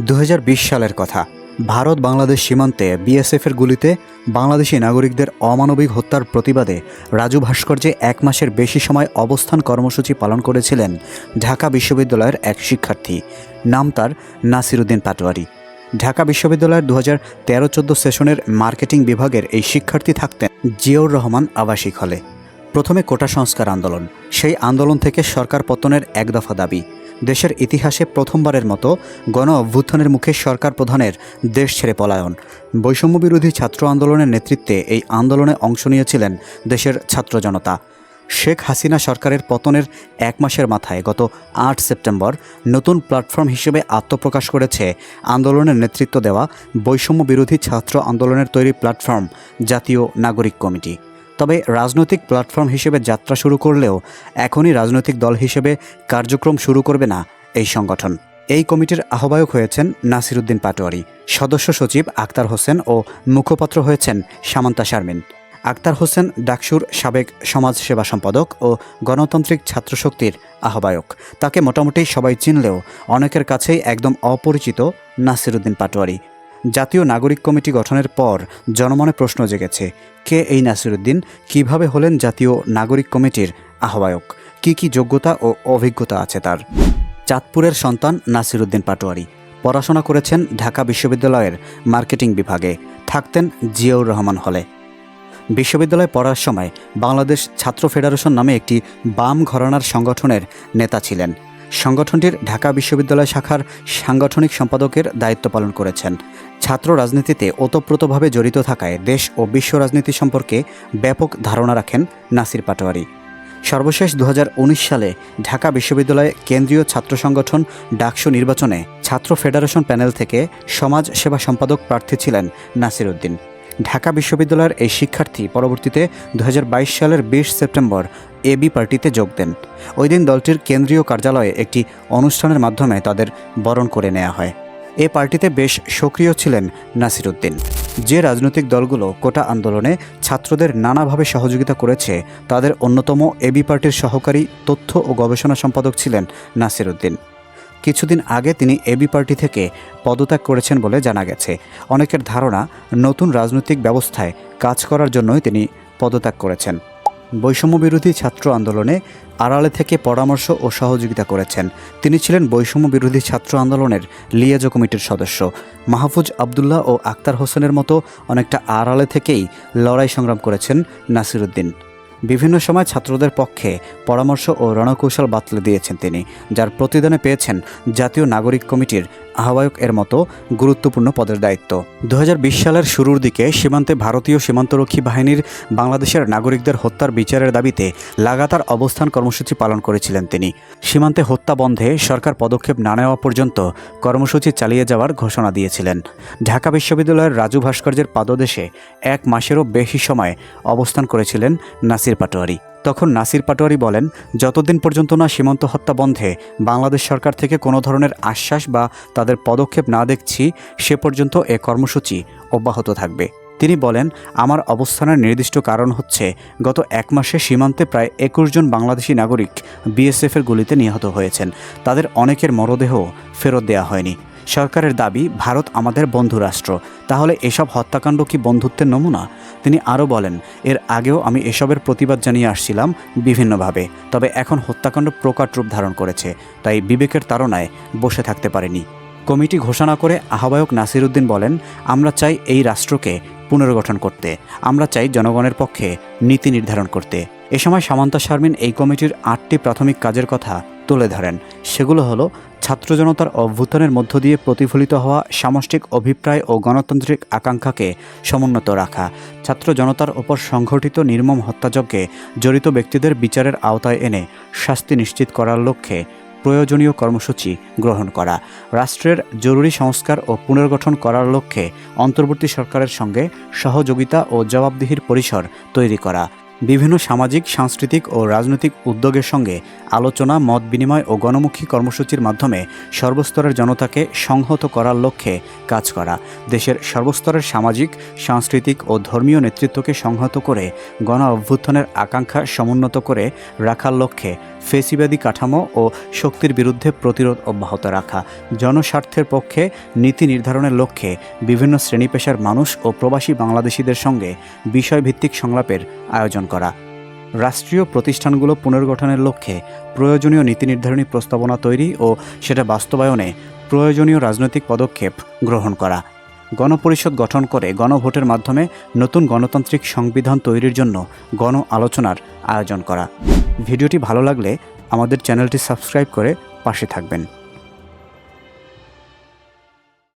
দু হাজার বিশ সালের কথা। ভারত বাংলাদেশ সীমান্তে বিএসএফের গুলিতে বাংলাদেশি নাগরিকদের অমানবিক হত্যার প্রতিবাদে রাজু ভাস্কর্যে এক মাসের বেশি সময় অবস্থান কর্মসূচি পালন করেছিলেন ঢাকা বিশ্ববিদ্যালয়ের এক শিক্ষার্থী। নাম তার নাসিরুদ্দিন পাটোয়ারি। ঢাকা বিশ্ববিদ্যালয়ের দু হাজার তেরো চোদ্দ সেশনের মার্কেটিং বিভাগের এই শিক্ষার্থী থাকতেন জিয়াউর রহমান আবাসিক হলে। প্রথমে কোটা সংস্কার আন্দোলন। সেই আন্দোলন থেকে সরকার পতনের এক দফা দাবি। দেশের ইতিহাসে প্রথমবারের মতো গণ অভ্যুত্থানের মুখে সরকার প্রধানের দেশ ছেড়ে পলায়ন। বৈষম্য বিরোধী ছাত্র আন্দোলনের নেতৃত্বে এই আন্দোলনে অংশ নিয়েছিলেন দেশের ছাত্র জনতা। শেখ হাসিনা সরকারের পতনের এক মাসের মাথায় গত আট সেপ্টেম্বর নতুন প্ল্যাটফর্ম হিসেবে আত্মপ্রকাশ করেছে আন্দোলনের নেতৃত্ব দেওয়া বৈষম্য বিরোধী ছাত্র আন্দোলনের তৈরি প্ল্যাটফর্ম জাতীয় নাগরিক কমিটি। তবে রাজনৈতিক প্ল্যাটফর্ম হিসেবে যাত্রা শুরু করলেও এখনই রাজনৈতিক দল হিসেবে কার্যক্রম শুরু করবে না এই সংগঠন। এই কমিটির আহ্বায়ক হয়েছেন নাসিরুদ্দিন পাটোয়ারি। সদস্য সচিব আক্তার হোসেন ও মুখপাত্র হয়েছেন সামান্তা শারমিন। আক্তার হোসেন ডাকসুর সাবেক সমাজ সেবা সম্পাদক ও গণতান্ত্রিক ছাত্রশক্তির আহ্বায়ক। তাকে মোটামুটি সবাই চিনলেও অনেকের কাছেই একদম অপরিচিত নাসিরুদ্দিন পাটোয়ারি। জাতীয় নাগরিক কমিটি গঠনের পর জনমনে প্রশ্ন জেগেছে, কে এই নাসিরুদ্দিন, কীভাবে হলেন জাতীয় নাগরিক কমিটির আহ্বায়ক? কি কি যোগ্যতা ও অভিজ্ঞতা আছে তার? চাঁদপুরের সন্তান নাসিরুদ্দিন পাটোয়ারি। পড়াশোনা করেছেন ঢাকা বিশ্ববিদ্যালয়ের মার্কেটিং বিভাগে। থাকতেন জিয়াউর রহমান হলে। বিশ্ববিদ্যালয়ে পড়ার সময় বাংলাদেশ ছাত্র ফেডারেশন নামে একটি বাম ঘরানার সংগঠনের নেতা ছিলেন। সংগঠনটির ঢাকা বিশ্ববিদ্যালয় শাখার সাংগঠনিক সম্পাদকের দায়িত্ব পালন করেছেন। ছাত্র রাজনীতিতে ওতপ্রোতভাবে জড়িত থাকায় দেশ ও বিশ্ব রাজনীতি সম্পর্কে ব্যাপক ধারণা রাখেন নাসির পাটোয়ারি। সর্বশেষ দু হাজার উনিশ সালে ঢাকা বিশ্ববিদ্যালয়ে কেন্দ্রীয় ছাত্র সংগঠন ডাকসু নির্বাচনে ছাত্র ফেডারেশন প্যানেল থেকে সমাজ সেবা সম্পাদক প্রার্থী ছিলেন নাসির উদ্দিন। ঢাকা বিশ্ববিদ্যালয়ের এই শিক্ষার্থী পরবর্তীতে দু হাজার বাইশ সালের বিশ সেপ্টেম্বর এবি পার্টিতে যোগ দেন। ওই দিন দলটির কেন্দ্রীয় কার্যালয়ে একটি অনুষ্ঠানের মাধ্যমে তাদের বরণ করে নেওয়া হয়। এ পার্টিতে বেশ সক্রিয় ছিলেন নাসির উদ্দিন যে রাজনৈতিক দলগুলো কোটা আন্দোলনে ছাত্রদের নানাভাবে সহযোগিতা করেছে, তাদের অন্যতম এবি পার্টির সহকারী তথ্য ও গবেষণা সম্পাদক ছিলেন নাসির উদ্দিন কিছুদিন আগে তিনি এবি পার্টি থেকে পদত্যাগ করেছেন বলে জানা গেছে। অনেকের ধারণা, নতুন রাজনৈতিক ব্যবস্থায় কাজ করার জন্যই তিনি পদত্যাগ করেছেন। বৈষম্য বিরোধী ছাত্র আন্দোলনে আড়ালে থেকে পরামর্শ ও সহযোগিতা করেছেন। তিনি ছিলেন বৈষম্য বিরোধী ছাত্র আন্দোলনের লিয়াজো কমিটির সদস্য। মাহফুজ আবদুল্লাহ ও আক্তার হোসেনের মতো অনেকটা আড়ালে থেকেই লড়াই সংগ্রাম করেছেন নাসিরুদ্দিন। বিভিন্ন সময় ছাত্রদের পক্ষে পরামর্শ ও রণকৌশল বাতলে দিয়েছেন তিনি, যার প্রতিদানে পেয়েছেন জাতীয় নাগরিক কমিটির আহ্বায়ক এর মতো গুরুত্বপূর্ণ পদের দায়িত্ব। দু হাজার বিশ সালের শুরুর দিকে সীমান্তে ভারতীয় সীমান্তরক্ষী বাহিনীর বাংলাদেশের নাগরিকদের হত্যার বিচারের দাবিতে লাগাতার অবস্থান কর্মসূচি পালন করেছিলেন তিনি। সীমান্তে হত্যা বন্ধে সরকার পদক্ষেপ না নেওয়া পর্যন্ত কর্মসূচি চালিয়ে যাওয়ার ঘোষণা দিয়েছিলেন। ঢাকা বিশ্ববিদ্যালয়ের রাজু ভাস্কর্যের পাদদেশে এক মাসেরও বেশি সময় অবস্থান করেছিলেন নাসির পাটোয়ারি। তখন নাসির পাটোয়ারি বলেন, যতদিন পর্যন্ত না সীমান্ত হত্যা বন্ধে, বাংলাদেশ সরকার থেকে কোনো ধরনের আশ্বাস বা তাদের পদক্ষেপ না দেখছি, সে পর্যন্ত এ কর্মসূচি অব্যাহত থাকবে। তিনি বলেন, আমার অবস্থানের নির্দিষ্ট কারণ হচ্ছে, গত এক মাসে সীমান্তে প্রায় একুশ জন বাংলাদেশি নাগরিক বিএসএফের গুলিতে নিহত হয়েছেন। তাদের অনেকের মরদেহ ফেরত দেওয়া হয়নি। সরকারের দাবি, ভারত আমাদের বন্ধু রাষ্ট্র। তাহলে এসব হত্যাকাণ্ড কি বন্ধুত্বের নমুনা? তিনি আরও বলেন, এর আগেও আমি এসবের প্রতিবাদ জানিয়ে আসছিলাম বিভিন্নভাবে, তবে এখন হত্যাকাণ্ড প্রকাট রূপ ধারণ করেছে, তাই বিবেকের তাড়নায় বসে থাকতে পারেনি। কমিটি ঘোষণা করে আহ্বায়ক নাসিরুদ্দিন বলেন, আমরা চাই এই রাষ্ট্রকে পুনর্গঠন করতে, আমরা চাই জনগণের পক্ষে নীতি নির্ধারণ করতে। এ সময় সামান্তা শারমিন এই কমিটির আটটি প্রাথমিক কাজের কথা তুলে ধরেন। সেগুলো হলো ছাত্র জনতার অভ্যুত্থানের মধ্য দিয়ে প্রতিফলিত হওয়া সামষ্টিক অভিপ্রায় ও গণতান্ত্রিক আকাঙ্ক্ষাকে সমুন্নত রাখা। ছাত্র জনতার ওপর সংঘটিত নির্মম হত্যাযজ্ঞে জড়িত ব্যক্তিদের বিচারের আওতায় এনে শাস্তি নিশ্চিত করার লক্ষ্যে প্রয়োজনীয় কর্মসূচি গ্রহণ করা। রাষ্ট্রের জরুরি সংস্কার ও পুনর্গঠন করার লক্ষ্যে অন্তর্বর্তী সরকারের সঙ্গে সহযোগিতা ও জবাবদিহির পরিসর তৈরি করা। বিভিন্ন সামাজিক, সাংস্কৃতিক ও রাজনৈতিক উদ্যোগের সঙ্গে আলোচনা, মত বিনিময় ও গণমুখী কর্মসূচির মাধ্যমে সর্বস্তরের জনতাকে সংহত করার লক্ষ্যে কাজ করা। দেশের সর্বস্তরের সামাজিক, সাংস্কৃতিক ও ধর্মীয় নেতৃত্বকে সংহত করে গণ অভ্যুত্থানের আকাঙ্ক্ষা সমুন্নত করে রাখার লক্ষ্যে ফেসিবাদী কাঠামো ও শক্তির বিরুদ্ধে প্রতিরোধ অব্যাহত রাখা। জনস্বার্থের পক্ষে নীতি নির্ধারণের লক্ষ্যে বিভিন্ন শ্রেণি পেশার মানুষ ও প্রবাসী বাংলাদেশিদের সঙ্গে বিষয়ভিত্তিক সংলাপের আয়োজন করা। রাষ্ট্রীয় প্রতিষ্ঠানগুলো পুনর্গঠনের লক্ষ্যে প্রয়োজনীয় নীতি নির্ধারণী প্রস্তাবনা তৈরি ও সেটা বাস্তবায়নে প্রয়োজনীয় রাজনৈতিক পদক্ষেপ গ্রহণ করা। গণপরিষদ গঠন করে গণভোটের মাধ্যমে নতুন গণতান্ত্রিক সংবিধান তৈরির জন্য গণ আলোচনার আয়োজন করা। ভিডিওটি ভালো লাগলে আমাদের চ্যানেলটি সাবস্ক্রাইব করে পাশে থাকবেন।